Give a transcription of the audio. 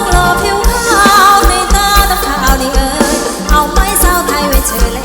กหล่อผิวขาวในตาตะขาวนี่เอ้ยเอาไม้สาวไทยไว้เชย